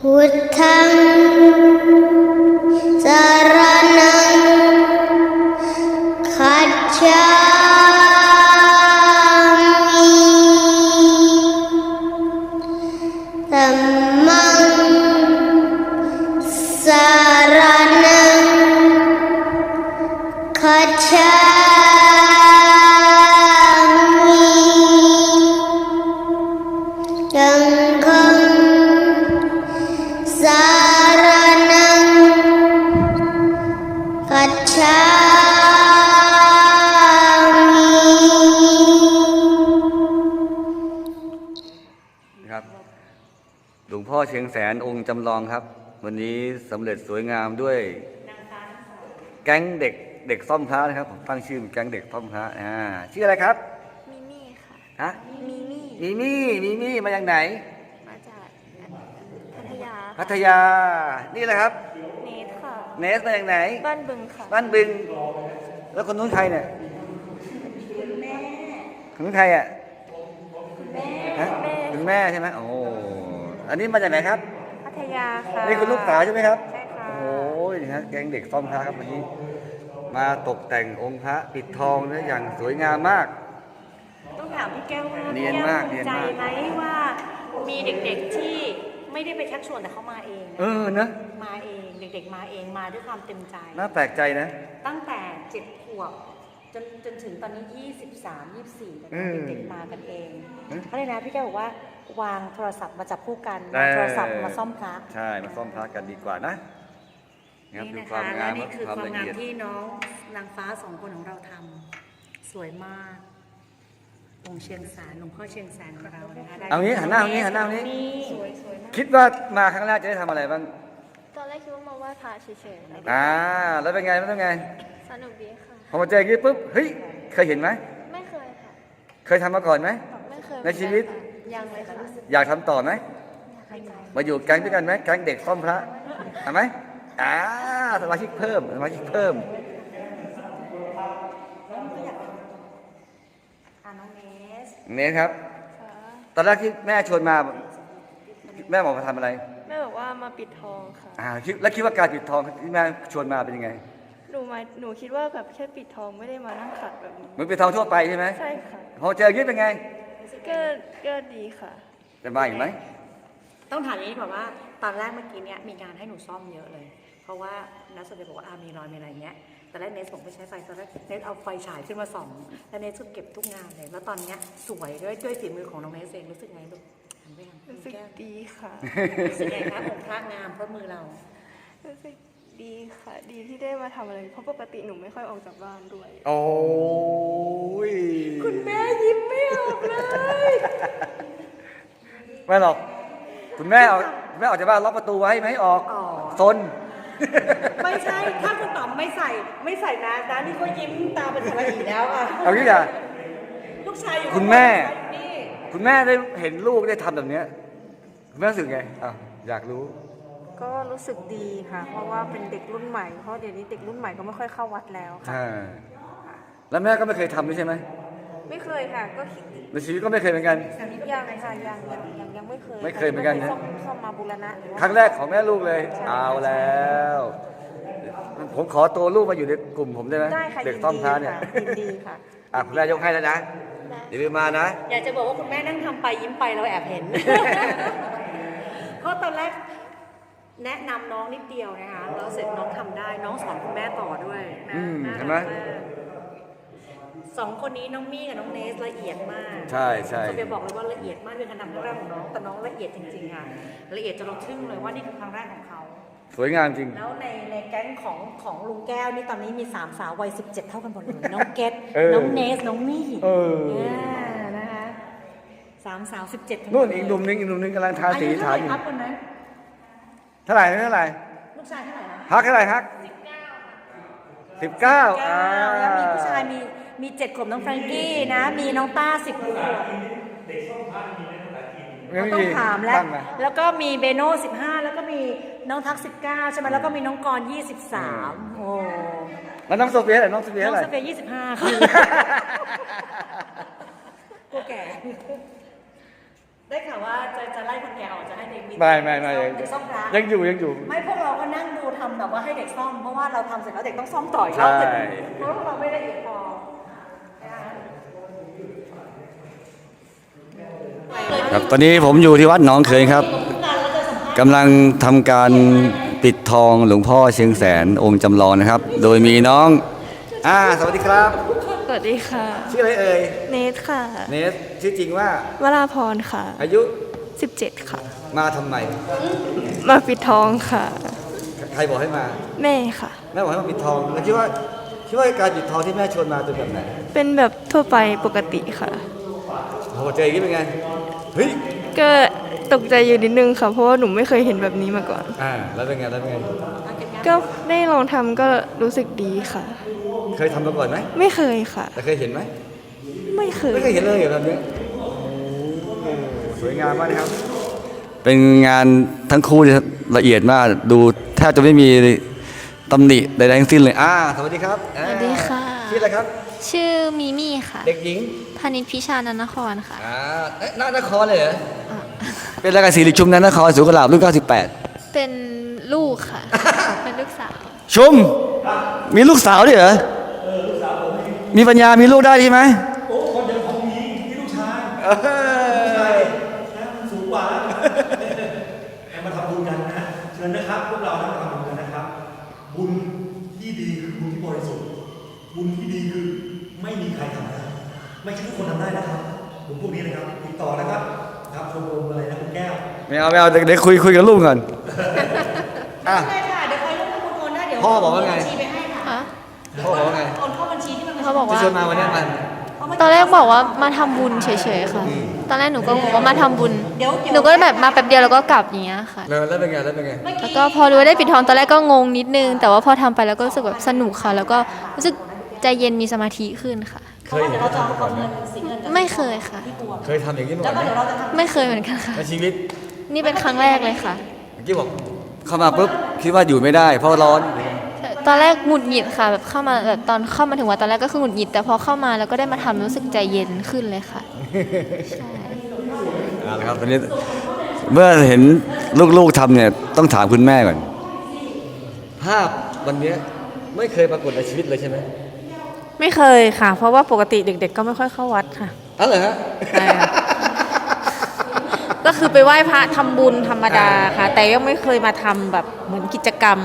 พุทธังส นองค์จำลองครับ วันนี้สำเร็จสวยงามด้วย แก๊งเด็กเด็กซ่อมพระนะครับผมตั้งชื่อเป็นแก๊งเด็กซ่อมพระอ่าชื่ออะไรครับมิมี่ค่ะ ฮะมิมี่ มีมี่มีมี่มาจากไหน มาจากพัทยาพัทยานี่แหละครับ เนทค่ะ เนสมาจากไหน บ้านบึงค่ะ บ้านบึง แล้วคนนู้นใครเนี่ยคนนู้นใครอะฮะคุณแม่ใช่ไหมโอ้โห อันนี้มาจากไหนครับ พัทยาค่ะนี่คุณลูกสาวใช่ไหมครับ ใช่ค่ะ โอ้โหนี่ฮะแก๊งเด็กซ่อมพระครับวันนี้ มาตกแต่งองค์พระปิดทองนะอย่างสวยงามมาก ต้องถามพี่แก้วว่าเนีพี่ยนแก้วมากภูเนียมินใจมาก ไหมว่ามีเด็กๆที่ไม่ได้ไปชักชวนแต่เขามาเองเออนะมาเองเด็กๆมาเองมาด้วยความเต็มใจ น่าแปลกใจนะ ตั้งแต่เจ็ดขวบจนจนถึงตอนนี้ 23 24แล้วอืมเด็กๆมากันเองอืมเขาเลยนะพี่แก้วบอกว่า วางโทรศัพท์มาจับคู่กันเออวางโทรศัพท์มาซ่อมพระใช่มาซ่อมพระกันดีกว่านะนะครับนี่ดูนะควาคะมและงามนี่คือความความละงามเอียดที่น้องนางฟ้าสองคนของเราทำสวยมากองค์เชียงแสนหลวงพ่อเชียงแสนของเรานะคะได้เอางี้หันหน้าตรงนี้หันหน้าตรงนี้สวยสวยมากคิดว่ามาครั้งแรกจะได้ทำอะไรบ้างตอนแรกคิดว่ามาไหว้พระเฉยๆนะอ่าแล้วเป็นไงแล้วเป็นไงสนุกดีค่ะพอมาเจออย่างนี้ปุ๊บเฮ้ยเคยเห็นไหมไม่เคยค่ะเคยทำมาก่อนไหมไม่เคยในชีวิต ยังเลยค่ะอยากทำต่อไหมมาอยู่แก๊งด้วยกันไหมแก๊งเด็กซ่อมพระเอาไหมอ่าสมาชิกเพิ่มสมาชิกเพิ่มอ่าน้องเนสเนสครับตอนแรกที่แม่ชวนมา แม่บอกมาทำอะไรแม่บอกว่ามาปิดทองค่ะ อ่าคิดแล้วคิดว่าการปิดทองที่แม่ชวนมาเป็นยังไงหนูมาหนูคิดว่าแบบแค่ปิดทองไม่ได้มานั่งขัดแบบนี้ เหมือนปิดทองทั่วไปใช่ไหมใช่ค่ะ พอเจออย่างนี้เป็นไง ก็ก็ดีค่ะ จะมาอีกไหม ต้องถามอย่างนี้ก่อนว่า ตอนแรกเมื่อกี้เนี้ยมีงานให้หนูซ่อมเยอะเลย เพราะว่านักแสดงบอกว่าอามีรอยมีอะไรเงี้ย แต่แรกเนสบอกไม่ใช้ไฟตอนแรกเนสเอาไฟฉายขึ้นมาส่อง แล้วเนสก็เก็บทุกงานเลย แล้วตอนเนี้ยสวยด้วยด้วยฝีมือของน้องเนสเองรู้สึกไงลูกหันไปทางรู้สึกแก้วดีค่ะ รู้สึกไงคะองค์พระงามเพราะมือเรา รู้สึกดีค่ะ ดีที่ได้มาทำอะไร เพราะปกติหนูไม่ค่อยออกจากบ้านด้วย โอ้ ยคุณแม่ยิ้มไม่ออกเลยไม่หรอก คุณแม่เอาคุณแม่ออกจากบ้านล็อกประตูไว้ไม่ให้ออกอ๋อ ซน ไม่ใช่ ถ้าคุณต๋อมไม่ใส่ ไม่ใส่นะนะนี่ก็ยิ้มตาเป็นสระอีแล้วอะเอางี้อะลูกชายอยู่คุณแม่ นี่คุณแม่ได้เห็นลูกได้ทำแบบเนี้ยคุณแม่รู้สึกไงอะอยากรู้ ก็รู้สึกดีค่ะ เพราะว่าเป็นเด็กรุ่นใหม่ เพราะเดี๋ยวนี้เด็กรุ่นใหม่ก็ไม่ค่อยเข้าวัดแล้วค่ะใช่ แล้วแม่ก็ไม่เคยทำด้วยใช่ไหมไม่เคยค่ะ ก็คิดในชีวิตก็ไม่เคยเหมือนกัน ยังค่ะยังยังยังยังไม่เคยไม่เคยเหมือนกันนะ ซ่อมซ่อมมาบูรณะหรือว่า ครั้งแรกของแม่ลูกเลยเอาแล้ว ผมขอตัวลูกมาอยู่ในกลุ่มผมได้ไหมได้ค่ะเด็กยินต้อมดีท้าเนี่ยค่ะยินดีค่ะ อะคุณแม่ยกให้แล้วนะอย่าลืมมานะ อยากจะบอกว่าคุณแม่นั่งทำไปยิ้มไปเราแอบเห็น เพราะตอนแรกแนะนำน้องนิดเดียวนะคะแล้วเสร็จน้องทำได้น้องสอนคุณแม่ต่อด้วยนะอืมน่าเห็รันกไหมมาก สองคนนี้น้องมี่กับน้องเนสละเอียดมากใช่ใช่จะไปบอกเลยว่าละเอียดมากเป็นการทำครั้งแรกของน้องแต่น้องละเอียดจริงๆค่ะ ละเอียดจนเราทึ่งเลยว่านี่คือครั้งแรกของเขา สวยงามจริง แล้วในในแก๊งของของลุงแก้วนี่ตอนนี้มีสามสาววัย17 เท่ากันหมดเลยน้องเกตเออน้องเนส น้องมี่เออานะคะสามสาวสิบเจ็ดนู่นอีกหนุ่มนึงอีกหนุ่มนึงกำลังทาสีฐานอยู่ครับคนนั้นเท่าไหร่เท่าไหร่ลูกชายเท่าไหร่นะฮักเท่าไหร่ฮักสิบเก้าอ่า แล้วมีผู้ชายมี มีเจ็ดขวบน้องแฟรงกี้นะ มีน้องต้าสิบขวบไม่เรามีต้องถามแล้วตั้งนะแล้วก็มีเบโน่สิบห้าแล้วก็มีน้องทักสิบเก้าใช่ไหมแล้วก็มีน้องกรยี่สิบสามโอ้แล้วน้องโซเฟียเหรอน้องโซเฟียน้องเท่าไหร่สเฟียยี่สิบห้าค่ะกูแก่ได้ข่าวว่าจะจะไล่คนแก่ออกจะให้เด็กมีไม่ไม่ไม่เด็ยังกซ่อมพระยังอยู่ยังอยู่ ไม่พวกเราก็นั่งดูทำแบบว่าให้เด็กซ่อมเพราะว่าเราทำเสร็จแล้วเด็กต้องซ่อมต่ออีกรอบหนึ่งใช่เพราะว่าเราไม่ได้เอียดพอ ครับตอนนี้ผมอยู่ที่วัดหนองเขยครับกำลังทำการปิดทองหลวงพ่อเชียงแสนองค์จำลองนะครับ โดยมีน้องอ่าสวัสดีครับ สวัสดีค่ะ ชื่ออะไรเอ่ยเนทค่ะ เนสชื่อจริงว่าวราพรค่ะ อายุ 17 ค่ะ มาทำไม มาปิดทองค่ะ ใครบอกให้มา แม่ค่ะ แม่บอกให้มาปิดทองแล้วคิดว่าคิดว่าการปิดทองที่แม่ชวนมาเป็นแบบไหน เป็นแบบทั่วไปปกติค่ะโอ้โหเจออย่างนี้เป็นไง เฮ้ยก็ตกใจอยู่นิดนึงค่ะเพราะว่าหนูไม่เคยเห็นแบบนี้มาก่อน อ่าแล้วเป็นไงแล้วเป็นไงก็ได้ลองทำก็รู้สึกดีค่ะ เคยทำมาก่อนไหมไม่เคยค่ะ แต่เคยเห็นไหมไม่เคย ไม่เคยเห็นเลยเหรอแบบนี้สวยงามมากนะครับ เป็นงานทั้งคู่เลยครับละเอียดมาก ดูแทบจะไม่มีตำหนิใดๆทั้งสิ้นเลยอ่าสวัสดีครับอ่าสวัสดีค่ะ ชื่ออะไรครับ ชื่อมิมี่ค่ะ เด็กหญิง พานิชพิชานันนครค่ะอ่าเอ๊ะนานครเลยเหรอเป็นรายการสิริชุมนันนครสุขลาบรุ่น98 เป็นลูกค่ะ เป็นลูกสาว ชุม มีลูกสาวด้วยเหรอมีปัญญามีลูกได้ใช่ไหมโอ้คนเดียวของมีที่ลูกชายเออนะมันสูงกว่าให้มาทำบุญกันนะเชิญนะครับพวกเรานะมาทำบุญกันนะครับ บุญที่ดีคือบุญที่บริสุทธิ์ บุญที่ดีคือไม่มีใครทำได้ ไม่ใช่ทุกคนทำได้นะครับบุญพวกนี้นะครับติดต่อนะครับครับชมรมอะไรนะคุณแก้วไม่เอาไม่เอาเดี๋ยวเดี๋ยวคุยคุยกับลูกก่อน อะใช่ค่ะ เดี๋ยวใครรู้ว่าคุณโอนได้เดี๋ยวพ่อบอกว่าไง โนบัญชีไปให้ค่ะฮะ พ่อบอกว่าไงโอนเข้าบัญชีที่มันเป็นเขาบอกที่ว่าชวนมาวันเนี้ยมัน ตอนแรกบอกว่ามาทำบุญเฉยๆค่ะ ตอนแรกหนูก็งงว่ามาทำบุญ เดี๋ยวเดี๋ยว หนูก็แบบมาแป๊บเดียวแล้วก็กลับอย่างเงี้ยค่ะ แล้วแล้วเป็นไงแล้วเป็นไง แล้วก็พอรู้ว่าได้ปิดทองตอนแรกก็งงนิดนึง แต่ว่าพอทำไปแล้วก็รู้สึกแบบสนุกค่ะ แล้วก็รู้สึกใจเย็นมีสมาธิขึ้นค่ะ เคยเห็นเราจะเอาเงินสีเงินกับไม่เคยค่ะเคยทำอย่างนี้มาแล้ก่วอนไหมก็เดี๋ยวเราจะทำไม่เคยเหมือนกันค่ะ ในชีวิตนี่เป็นครั้งแรกเลยค่ะ เมื่อกี้บอกเข้ามาปุ๊บคิดว่าอยู่ไม่ได้ เพราะร้อน ตอนแรกหงุดหงิดค่ะ แบบเข้ามาแบบตอนเข้ามาถึงวัดตอนแรกก็คือหงุดหงิดแต่พอเข้ามาแล้วก็ได้มาทำรู้สึกใจเย็นขึ้นเลยค่ะใช่เอาละครับตอนนี้เมื่อเห็นลูกๆทำเนี่ยต้องถามคุณแม่ก่อน ภาพวันเนี้ยไม่เคยปรากฏในชีวิตเลยใช่ไหม ไม่เคยค่ะ เพราะว่าปกติเด็ก ๆ ก็ไม่ค่อยเข้าวัดค่ะ อ๋อเหรอฮะ ใช่ค่ะ ก็คือไปไหว้พระทำบุญธรรมดาค่ะ แต่ยังไม่เคยมาทำแบบเหมือนกิจกรรม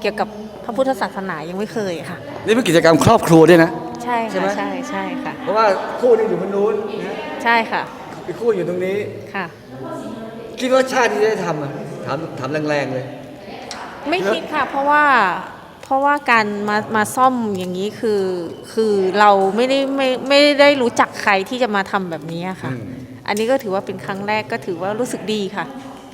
เกี่ยวกับพระพุทธศาสนายังไม่เคยค่ะ นี่เป็นกิจกรรมครอบครัวด้วยนะ ใช่ใช่ไหม ค่ะใช่ใช่ค่ะ เพราะว่าคู่หนึงอยู่บนนู้นนะใช่ค่ะอีกคู่อยู่ตรงนี้ ค่ะ คิดว่าชาติที่ได้ทำอะถามถามแรงๆเลย ไม่คิดค่ะ เพราะว่าเพ ราะว่าการมามาซ่อมอย่างนี้คือคือเราไม่ได้ไม่ไม่ได้รู้จักใครที่จะมาทำแบบนี้ค่ะ อืม อันนี้ก็ถือว่าเป็นครั้งแรกก็ถือว่ารู้สึกดีค่ะ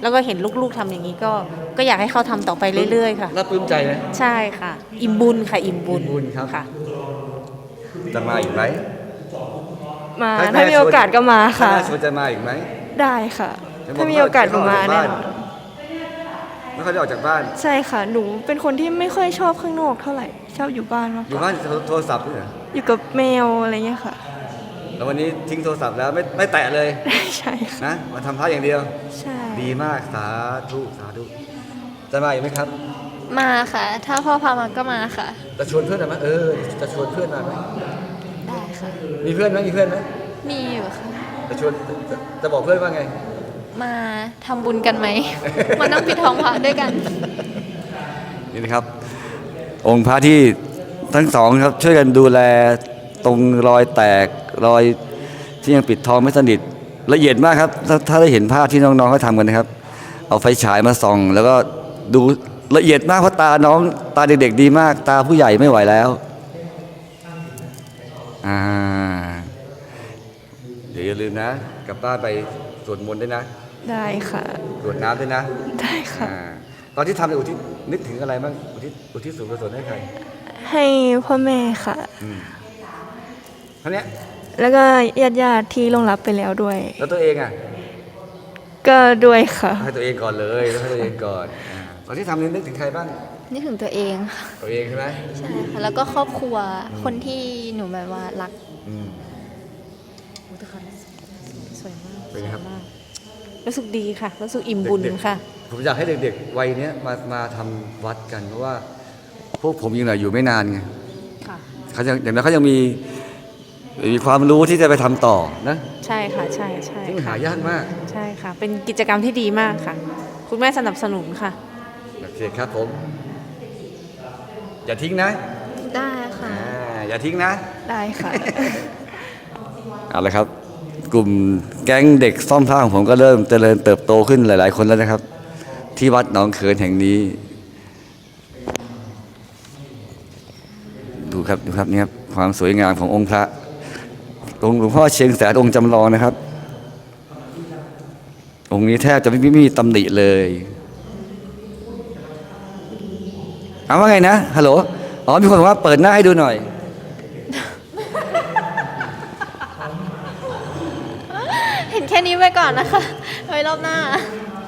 แล้วก็เห็นลูกๆทำอย่างนี้ก็ก็อยากให้เขาทำต่อไปเรื่อยๆค่ะ น่าปลื้มใจนะใช่ค่ะ อิ่มบุญค่ะ อิ่มบุญอิ่มบุญครับ ค่ะ จะมาอีกไหมมาให้ถ้ามีโอกาสก็มาค่ะ ถ้าชวนจะมาอีกไหมได้ค่ะเห็นบถ้ามีโอกาสหนูมาแน่นอน ไม่ค่อยได้ออกจากบ้าน ใช่ค่ะ หนูเป็นคนที่ไม่ค่อยชอบข้างนอกเท่าไหร่ ชอบอยู่บ้านมากอกยู่ว่าบ้านโทรศัพท์ด้วยเหรออยู่กับแมวอะไรเงี้ยค่ะ แล้ววันนี้ทิ้งโทรศัพท์แล้วไม่ไม่แตะเลยใช่ค่ะนะมาทำพระอย่างเดียว ใช่ ดีมากสาธุสาธุจะมาอีกไหมครับมาค่ะ ถ้าพ่อพามาก็มาค่ะ จะชวนเพื่อนมาไหมเออจะชวนเพื่อนมาไหมได้ค่ะ มีเพื่อนไหมมีเพื่อนไหมมีอยู่ค่ะ จะชวนจะจะบอกเพื่อนว่าไง มาทำบุญกันไหม มานั่งปิดทองพระด้วยกัน นี่นะครับ องค์พระที่ทั้งสองครับช่วยกันดูแลตรงรอยแตกรอยที่ยังปิดทองไม่สนิทละเอียดมากครับถ้าถ้าได้เห็นภาพที่น้องๆเขาทำกันนะครับ เอาไฟฉายมาส่อง แล้วก็ดูละเอียดมากเพราะตาน้องตาเด็กๆดีมาก ตาผู้ใหญ่ไม่ไหวแล้วอ่าเดี๋ยวอย่าลืมนะ กลับบ้านไปสวดมนต์ด้วยนะ ได้ค่ะ กรวดน้ำด้วยนะได้ค่ะ อ่าตอนที่ทำในยอุทิศนึกถึงอะไรบ้างอุทิศอุทิศส่วนกุศลให้ใครให้พ่อแม่ค่ะเท่าเนี้ยแล้วก็ญาติญาติๆที่ลงรับไปแล้วด้วย แล้วตัวเองอะก็ด้วยค่ะ ให้ตัวเองก่อนเลยต้องให้ตัวเองก่อนอ่าตอนที่ทำนี่นึกถึงใครบ้างนี่ถึงตัวเองค่ะตัวเองใช่ไหม ใช่ค่ะแล้วก็ครอบครัวคนที่หนูแบบว่ารักอืม สวยมากเป็นไงครับ สวยมาก รู้สึกดีค่ะ รู้สึกอิ่มบุญเด็กๆ ค่ะ ผมอยากให้เด็กๆ วัยเนี้ยมามาทำวัดกัน เพราะว่าพวกผมยังหน่อยอยู่ไม่นานไงค่ะ เขายังอย่างนั้นเขายังมีมีความรู้ที่จะไปทำต่อนะใช่ค่ะ ใช่ใช่ซึ่งหายากมากใช่ค่ะ เป็นกิจกรรมที่ดีมากค่ะ คุณแม่สนับสนุนค่ะ โอเคครับผม อย่าทิ้งนะได้ค่ะ อ่าอย่าทิ้งนะ ได้ค่ะ เอาละครับ กลุ่มแก๊งเด็กซ่อมผ้าของผมก็เริ่มเจริญเติบโตขึ้นหลาย ๆ คนแล้วนะครับ ที่วัดหนองเขินแห่งนี้ ดูครับดูครับนี่ครับความสวยงามขององค์พระองค์หลวงพ่อเชียงแสนองค์จำลองนะครับ องค์นี้แทบจะไม่ไม,มีตำหนิเลยเอาว่าไงนะฮัลโหลอ๋อมีคนบอกว่าเปิดหน้าให้ดูหน่อย เห็นแค่นี้ไปก่อนนะคะ ไว้รอบหน้า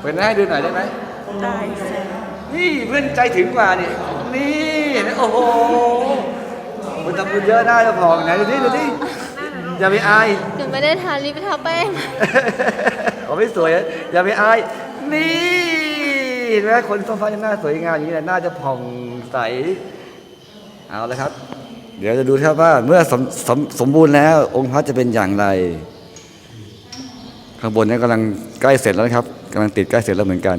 เปิดหน้าให้ดูหน่อยได้ไหมได้ค่ะนี่เพื่อนใจถึงกว่านี่ นี่นะโอ้โหมันทำบุญเยอะได้แล้วพองไหนดูดิดูดิอย่าไปอายหนูไม่ได้ทาลิปทาแป้งเขาไม่สวยอะอย่าไปอาย นี่เห็นไหมคนส้มฟ้าจะหน้าสวยงามอย่างนี้แหละหน้าจะผ่องใส เอาละครับ เดี๋ยวจะดูครับว่าเมื่อสมสมสมบูรณ์แล้วองค์พระจะเป็นอย่างไร ข้างบนนี้กำลังใกล้เสร็จแล้วนะครับกำลังติดใกล้เสร็จแล้วเหมือนกัน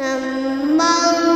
നമ്മ